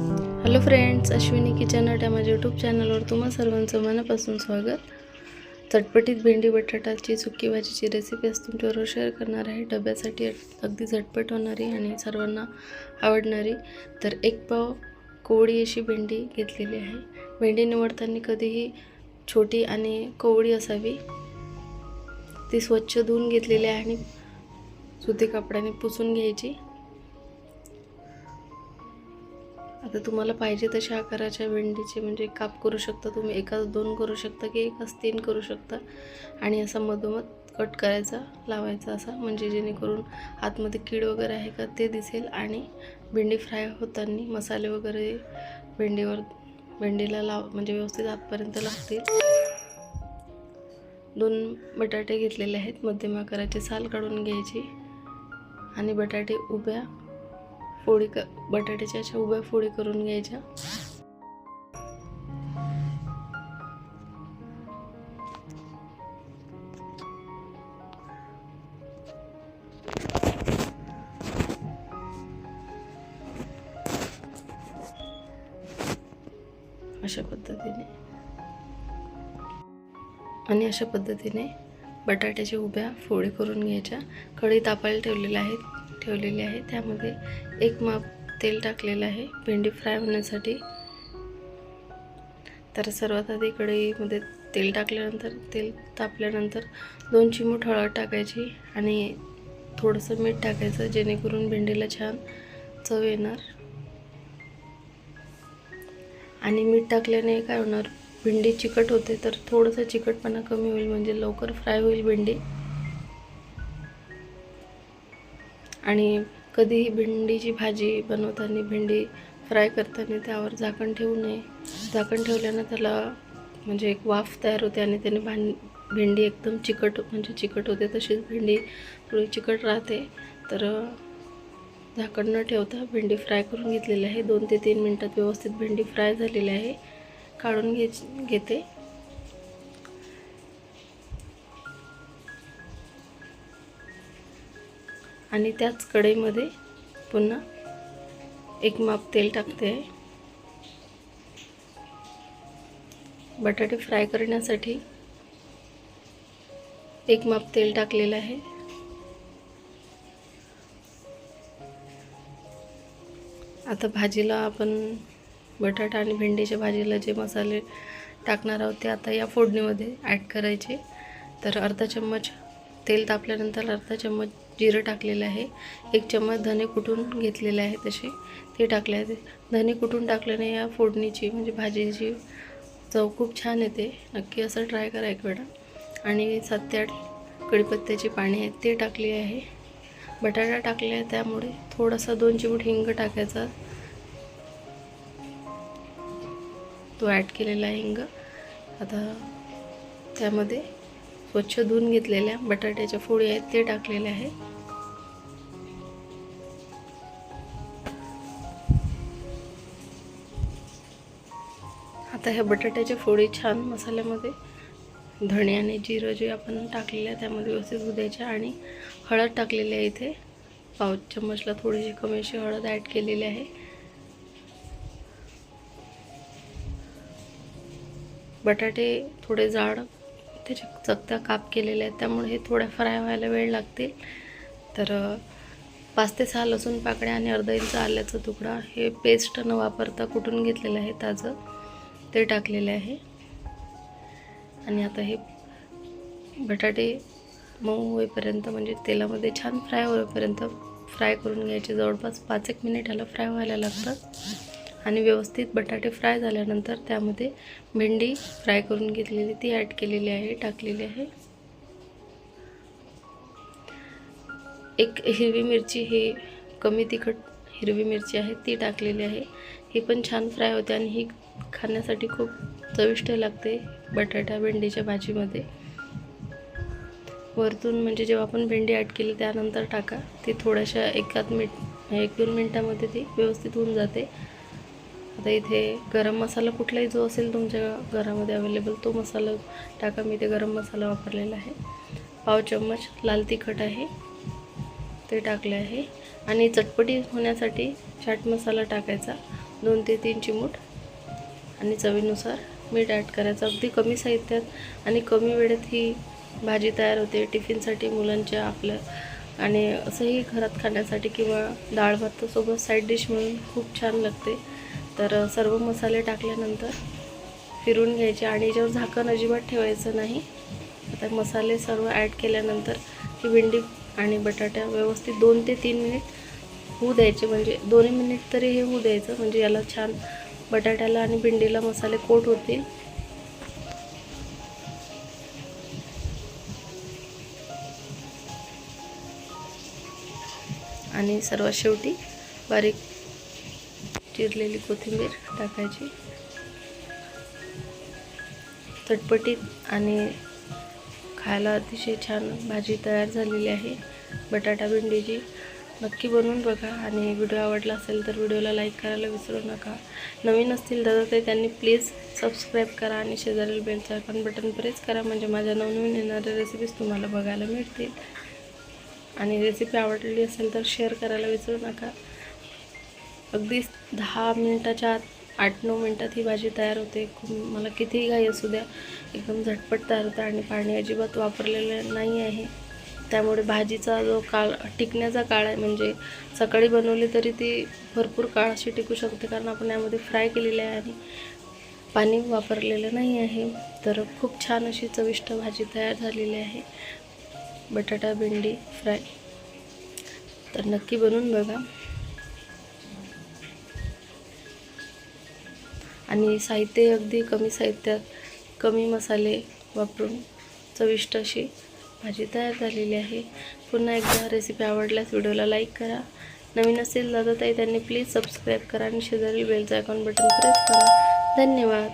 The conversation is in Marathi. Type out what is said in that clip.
हॅलो फ्रेंड्स अश्विनी किचन अट या माझ्या यूट्यूब चॅनलवर तुम्हा सर्वांचं मनापासून स्वागत. चटपटीत भेंडी बटाटाची सुकी भाजीची रेसिपी आज तुमच्याबरोबर शेअर करणार आहे. डब्यासाठी अगदी झटपट होणारी आणि सर्वांना आवडणारी तर एक पाव कोवळी अशी भेंडी घेतलेली आहे. भेंडी निवडताना कधीही छोटी आणि कोवळी असावी. ती स्वच्छ धुवून घेतलेली आहे आणि सुती कपड्याने पुसून घ्यायची. आता तुम्हाला पाहिजे तशा आकाराच्या भेंडीचे म्हणजे काप करू शकता तुम्ही. एकाच दोन करू शकता की एकाच तीन करू शकता. आणि असा मधोमध कट करायचा लावायचा असा. म्हणजे जेणेकरून आतमध्ये कीड वगैरे आहे का ते दिसेल. आणि भेंडी फ्राय होताना मसाले वगैरे भेंडीवर भेंडीला लाव म्हणजे व्यवस्थित आतपर्यंत लागतील. दोन बटाटे घेतलेले आहेत. मध्यम आकाराची साल काढून घ्यायची. आणि बटाटे उभ्या फोडी क बटाट्याच्या अशा उभ्या फोडी करून घ्यायच्या. अशा पद्धतीने. आणि अशा पद्धतीने बटाट्याच्या उभ्या फोडी करून घ्यायच्या. कढई तापायला ठेवलेल्या आहेत. ठेवलेली आहे. त्यामध्ये एक माप तेल टाकलेलं आहे. भेंडी फ्राय होण्यासाठी. तर सर्वात आधी कढईमध्ये तेल टाकल्यानंतर तेल तापल्यानंतर दोन चिमूट हळद टाकायची आणि थोडंसं मीठ टाकायचं जेणेकरून भेंडीला छान चव येणार. आणि मीठ टाकल्याने काय होणार? भेंडी चिकट होते तर थोडंसं चिकटपणा कमी होईल म्हणजे लवकर फ्राय होईल भेंडी. आणि कधीही भेंडीची भाजी बनवताना भेंडी फ्राय करताना त्यावर झाकण ठेवू नये. झाकण ठेवल्यानं त्याला म्हणजे एक वाफ तयार होते आणि त्याने भां भेंडी एकदम चिकट म्हणजे चिकट होते तशीच भेंडी थोडी चिकट राहते. तर झाकण न ठेवता भेंडी फ्राय करून घेतलेली आहे. दोन ते तीन मिनटात व्यवस्थित भेंडी फ्राय झालेली आहे. काढून घे घेते. आणि त्याच कढईमध्ये पुन्हा एक माप तेल टाकते. आहे बटाटे फ्राय करण्यासाठी एक माप तेल टाकलेलं आहे. आता भाजीला आपण बटाटा आणि भेंडीच्या भाजीला जे मसाले टाकणार आहोत ते आता या फोडणीमध्ये ॲड करायचे. तर अर्धा चम्मच तेल तापल्यानंतर अर्धा चम्मच जिरं टाकलेलं आहे. एक चम्मच धने कुटून घेतलेले आहे तसे ते टाकले आहे धने कुटून टाकल्याने या फोडणीची म्हणजे भाजीची चव खूप छान येते. नक्की असं ट्राय करा एक वेळा. आणि सात ते आठ कढीपत्त्याची पाणी आहेत ते टाकली आहे. बटाटा टाकले आहे त्यामुळे थोडासा दोन चिमूट हिंग टाकायचा. तो ॲड केलेला आहे हिंग. आता त्यामध्ये स्वच्छ धुवून घेतलेल्या बटाट्याच्या फोडी आहेत ते टाकलेले आहे. आता ह्या बटाट्याच्या फोडी छान मसाल्यामध्ये धणे आणि जिरं जे आपण टाकलेलं आहे त्यामध्ये व्यवस्थित उद्याच्या आणि हळद टाकलेली आहे इथे. पाव चम्मचला थोडीशी कमी अशी हळद ॲड केलेली आहे. बटाटे थोडे जाड त्याचे चकत्या काप केलेले आहेत त्यामुळे हे थोड्या फ्राय व्हायला वेळ लागतील. तर पाच ते सहा लसूण पाकळ्या आणि अर्धा इंच आल्याचा तुकडा हे पेस्ट न वापरता कुठून घेतलेलं आहे ताजं ते टाकलेले आहे. आणि आता हे बटाटे मऊ होईपर्यंत म्हणजे तेलामध्ये छान फ्राय होईपर्यंत फ्राय करून घ्यायचे. जवळपास पाच एक मिनिट ह्याला फ्राय व्हायला लागतात आणि व्यवस्थित बटाटे फ्राय झाल्यानंतर त्यामध्ये भेंडी फ्राय करून घेतलेली ती ॲड केलेली आहे टाकलेली आहे. एक हिरवी मिरची ही कमी तिखट हिरवी मिरची आहे ती टाकलेली आहे. ही पण छान फ्राय होते आणि ही खाण्यासाठी खूप चविष्ट लागते बटाटा भेंडीच्या भाजीमध्ये. वरतून म्हणजे जेव्हा आपण भेंडी ॲड केली त्यानंतर टाका. ती थोड्याशा एकात मिनिट एक दोन मिनटामध्ये ती व्यवस्थित होऊन जाते. आता इथे गरम मसाला कुठलाही जो असेल तुमच्या घरामध्ये अवेलेबल तो मसाला टाका. मी ते गरम मसाला वापरलेला आहे. पाव चम्मच लाल तिखट आहे. ते टाकले आहे. आणि चटपटी होण्यासाठी चाट मसाला टाकायचा. दोन ते तीन चिमूट. आणि चवीनुसार मीठ ॲड करायचं. अगदी कमी साहित्यात आणि कमी वेळेत ही भाजी तयार होते. टिफिनसाठी मुलांच्या आपल्या आणि असंही घरात खाण्यासाठी किंवा डाळ भातासोबत साईड डिश म्हणून खूप छान लागते. तर सर्व मसाले टाकल्यानंतर फिरून घ्यायचे आणि याच्यावर झाकण अजिबात ठेवायचं नाही. आता मसाले सर्व ॲड केल्यानंतर ही भेंडी आणि बटाटा व्यवस्थित दोन ते तीन मिनिट होऊ द्यायचे. म्हणजे दोन्ही मिनिट तरी हे होऊ द्यायचं. म्हणजे याला छान बटाट्याला आणि भेंडीला मसाले कोट होतील. आणि सर्वात शेवटी बारीक चिरलेली कोथिंबीर टाकायची. चटपटीत आणि खायला अतिशय छान भाजी तयार झालेली आहे. बटाटा भेंडीची नक्की बनवून बघा आणि व्हिडिओ आवडला असेल तर व्हिडिओला लाईक करायला विसरू नका. नवीन असतील दादा ते त्यांनी प्लीज सबस्क्राईब करा आणि शेजारील बेलचं आयकॉन बटन प्रेस करा म्हणजे माझ्या नवनवीन येणाऱ्या रेसिपीज तुम्हाला बघायला मिळतील. आणि रेसिपी आवडली असेल तर शेअर करायला विसरू नका. अगदी दहा मिनटाच्या आत आठ नऊ मिनटात ही भाजी तयार होते. खूप मला कितीही घाई असू द्या एकदम झटपट तयार होतं आणि पाणी अजिबात वापरलेलं नाही आहे. त्यामुळे भाजीचा जो काळ टिकण्याचा काळ आहे म्हणजे सकाळी बनवली तरी ती भरपूर काळ अशी टिकू शकते कारण आपण यामध्ये फ्राय केलेली आहे आणि पाणी वापरलेलं नाही आहे. तर खूप छान अशी चविष्ट भाजी तयार झालेली आहे. बटाटा भेंडी फ्राय. तर नक्की बनवून बघा. आणि साहित्य अगदी कमी साहित्यात कमी मसाले वापरून चविष्ट अशी भाजी तयार झालेली आहे. पुन्हा एकदा रेसिपी आवडल्यास व्हिडिओला लाईक करा. नवीन असेल दादा ताई त्यांनी प्लीज सबस्क्राईब करा आणि शेजारी बेलचं आयकॉन बटन प्रेस करा. धन्यवाद.